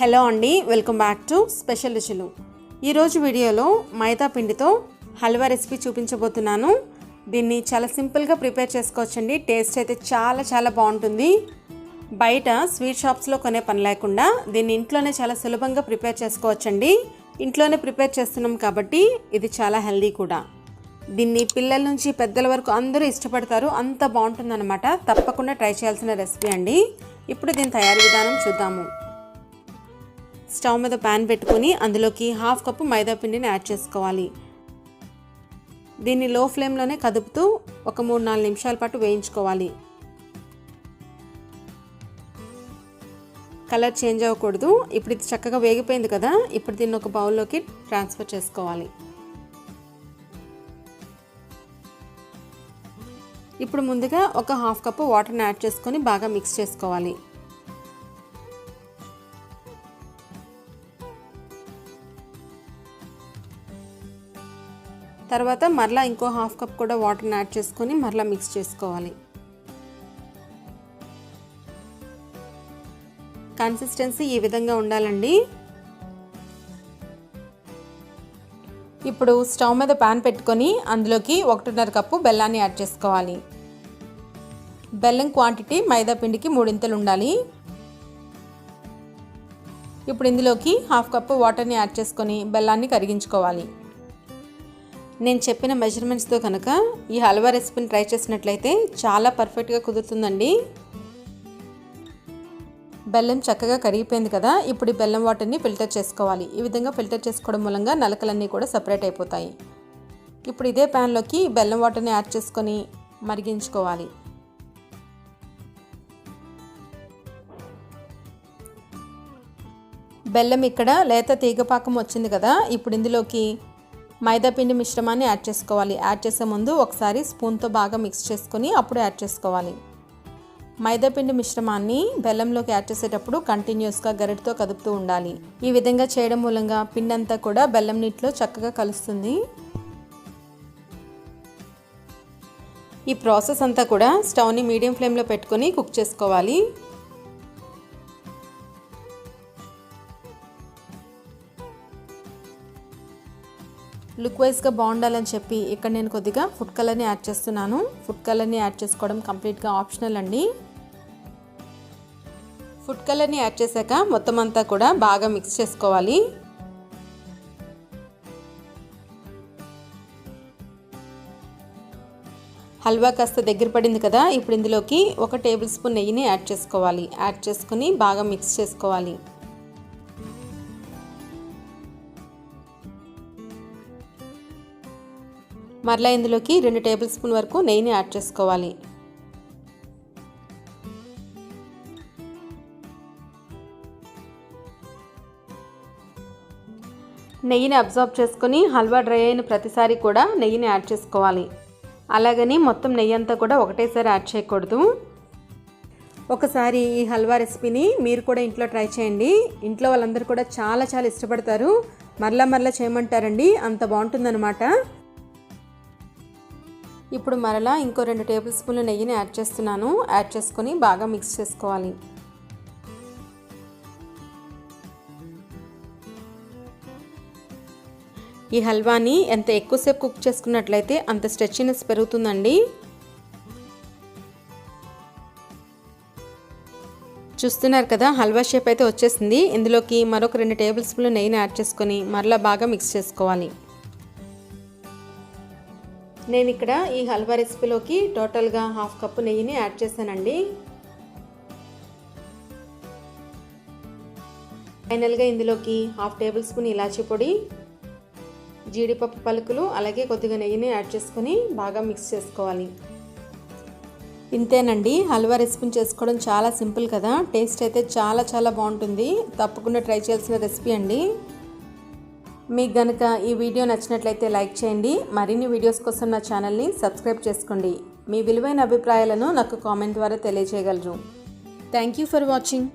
Hello అండి welcome back to special రుచులు. ఈరోజు వీడియోలో మైదా పిండితో హల్వా రెసిపీ చూపించబోతున్నాను. దీన్ని చాలా సింపుల్గా ప్రిపేర్ చేసుకోవచ్చండి. టేస్ట్ అయితే చాలా చాలా బాగుంటుంది. బయట స్వీట్ షాప్స్లో కొనే పని లేకుండా దీన్ని ఇంట్లోనే చాలా సులభంగా ప్రిపేర్ చేసుకోవచ్చండి. ఇంట్లోనే ప్రిపేర్ చేస్తున్నాం కాబట్టి ఇది చాలా హెల్దీ కూడా. దీన్ని పిల్లల నుంచి పెద్దల వరకు అందరూ ఇష్టపడతారు. అంత బాగుంటుందన్నమాట. తప్పకుండా ట్రై చేయాల్సిన రెసిపీ అండి. ఇప్పుడు దీని తయారీ విధానం చూద్దాము. స్టవ్ మీద ప్యాన్ పెట్టుకొని అందులోకి హాఫ్ కప్పు మైదా పిండిని యాడ్ చేసుకోవాలి. దీన్ని లో ఫ్లేమ్లోనే కదుపుతూ ఒక మూడు నాలుగు నిమిషాల పాటు వేయించుకోవాలి. కలర్ చేంజ్ అవ్వకూడదు. ఇప్పుడు ఇది చక్కగా వేగిపోయింది కదా ఇప్పుడు దీన్ని ఒక బౌల్లోకి ట్రాన్స్ఫర్ చేసుకోవాలి. ఇప్పుడు ముందుగా ఒక హాఫ్ కప్పు వాటర్ని యాడ్ చేసుకొని బాగా మిక్స్ చేసుకోవాలి. తర్వాత మరలా ఇంకో హాఫ్ కప్ కూడా వాటర్ని యాడ్ చేసుకొని మరలా మిక్స్ చేసుకోవాలి. కన్సిస్టెన్సీ ఈ విధంగా ఉండాలండి. ఇప్పుడు స్టవ్ మీద ప్యాన్ పెట్టుకొని అందులోకి ఒకటిన్నర కప్పు బెల్లాన్ని యాడ్ చేసుకోవాలి. బెల్లం క్వాంటిటీ మైదా పిండికి మూడింతలు ఉండాలి. ఇప్పుడు ఇందులోకి హాఫ్ కప్పు వాటర్ని యాడ్ చేసుకొని బెల్లాన్ని కరిగించుకోవాలి. నేను చెప్పిన మెజర్మెంట్స్తో కనుక ఈ హల్వా రెసిపీని ట్రై చేసినట్లయితే చాలా పర్ఫెక్ట్గా కుదురుతుందండి. బెల్లం చక్కగా కరిగిపోయింది కదా ఇప్పుడు ఈ బెల్లం వాటర్ని ఫిల్టర్ చేసుకోవాలి. ఈ విధంగా ఫిల్టర్ చేసుకోవడం మూలంగా నలకలన్నీ కూడా సపరేట్ అయిపోతాయి. ఇప్పుడు ఇదే ప్యాన్లోకి బెల్లం వాటర్ని యాడ్ చేసుకొని మరిగించుకోవాలి. బెల్లం ఇక్కడ లేత తీగపాకం వచ్చింది కదా ఇప్పుడు ఇందులోకి మైదాపిండి మిశ్రమాన్ని యాడ్ చేసుకోవాలి. యాడ్ చేసే ముందు ఒకసారి స్పూన్తో బాగా మిక్స్ చేసుకొని అప్పుడు యాడ్ చేసుకోవాలి. మైదాపిండి మిశ్రమాన్ని బెల్లంలోకి యాడ్ చేసేటప్పుడు కంటిన్యూస్గా గరిటతో కదుపుతూ ఉండాలి. ఈ విధంగా చేయడం మూలంగా పిండి అంతా కూడా బెల్లం నీటిలో చక్కగా కలుస్తుంది. ఈ ప్రాసెస్ అంతా కూడా స్టవ్ని మీడియం ఫ్లేమ్లో పెట్టుకొని కుక్ చేసుకోవాలి. లుక్ వైజ్గా బాగుండాలని చెప్పి ఇక్కడ నేను కొద్దిగా ఫుడ్ కలర్ని యాడ్ చేస్తున్నాను. ఫుడ్ కలర్ని యాడ్ చేసుకోవడం కంప్లీట్గా ఆప్షనల్ అండి. ఫుడ్ కలర్ని యాడ్ చేశాక మొత్తం అంతా కూడా బాగా మిక్స్ చేసుకోవాలి. హల్వా కాస్త దగ్గర పడింది కదా ఇప్పుడు ఇందులోకి ఒక టేబుల్ స్పూన్ నెయ్యిని యాడ్ చేసుకోవాలి. యాడ్ చేసుకుని బాగా మిక్స్ చేసుకోవాలి. మరలా ఇందులోకి రెండు టేబుల్ స్పూన్ వరకు నెయ్యిని యాడ్ చేసుకోవాలి. నెయ్యిని అబ్జర్వ్ చేసుకొని హల్వా డ్రై అయిన ప్రతిసారి కూడా నెయ్యిని యాడ్ చేసుకోవాలి. అలాగని మొత్తం నెయ్యి అంతా కూడా ఒకటేసారి యాడ్ చేయకూడదు. ఒకసారి ఈ హల్వా రెసిపీని మీరు కూడా ఇంట్లో ట్రై చేయండి. ఇంట్లో వాళ్ళందరూ కూడా చాలా చాలా ఇష్టపడతారు. మరలా మరలా చేయమంటారండి. అంత బాగుంటుందన్నమాట. ఇప్పుడు మరలా ఇంకో రెండు టేబుల్ స్పూన్ల నెయ్యిని యాడ్ చేస్తున్నాను. యాడ్ చేసుకొని బాగా మిక్స్ చేసుకోవాలి. ఈ హల్వాని ఎంత ఎక్కువసేపు కుక్ చేసుకున్నట్లయితే అంత స్ట్రెచ్నెస్ పెరుగుతుందండి. చూస్తున్నారు కదా హల్వా షేప్ అయితే వచ్చేసింది. ఇందులోకి మరొక రెండు టేబుల్ స్పూన్లు నెయ్యిని యాడ్ చేసుకొని మరలా బాగా మిక్స్ చేసుకోవాలి. నేను ఇక్కడ ఈ హల్వా రెసిపీలోకి టోటల్గా హాఫ్ కప్పు నెయ్యిని యాడ్ చేశానండి. ఫైనల్గా ఇందులోకి హాఫ్ టేబుల్ స్పూన్ ఇలాచీ పొడి జీడిపప్పు పలుకులు అలాగే కొద్దిగా నెయ్యిని యాడ్ చేసుకొని బాగా మిక్స్ చేసుకోవాలి. ఇంతేనండి హల్వా రెసిపీని చేసుకోవడం చాలా సింపుల్ కదా. టేస్ట్ అయితే చాలా చాలా బాగుంటుంది. తప్పకుండా ట్రై చేయాల్సిన రెసిపీ అండి. మీకు గనుక ఈ వీడియో నచ్చినట్లయితే లైక్ చేయండి. మరిన్ని వీడియోస్ కోసం నా ఛానల్ని సబ్స్క్రైబ్ చేసుకోండి. మీ విలువైన అభిప్రాయాలను నాకు కామెంట్ ద్వారా తెలియజేయగలరు థ్యాంక్ యూ ఫర్ వాచింగ్.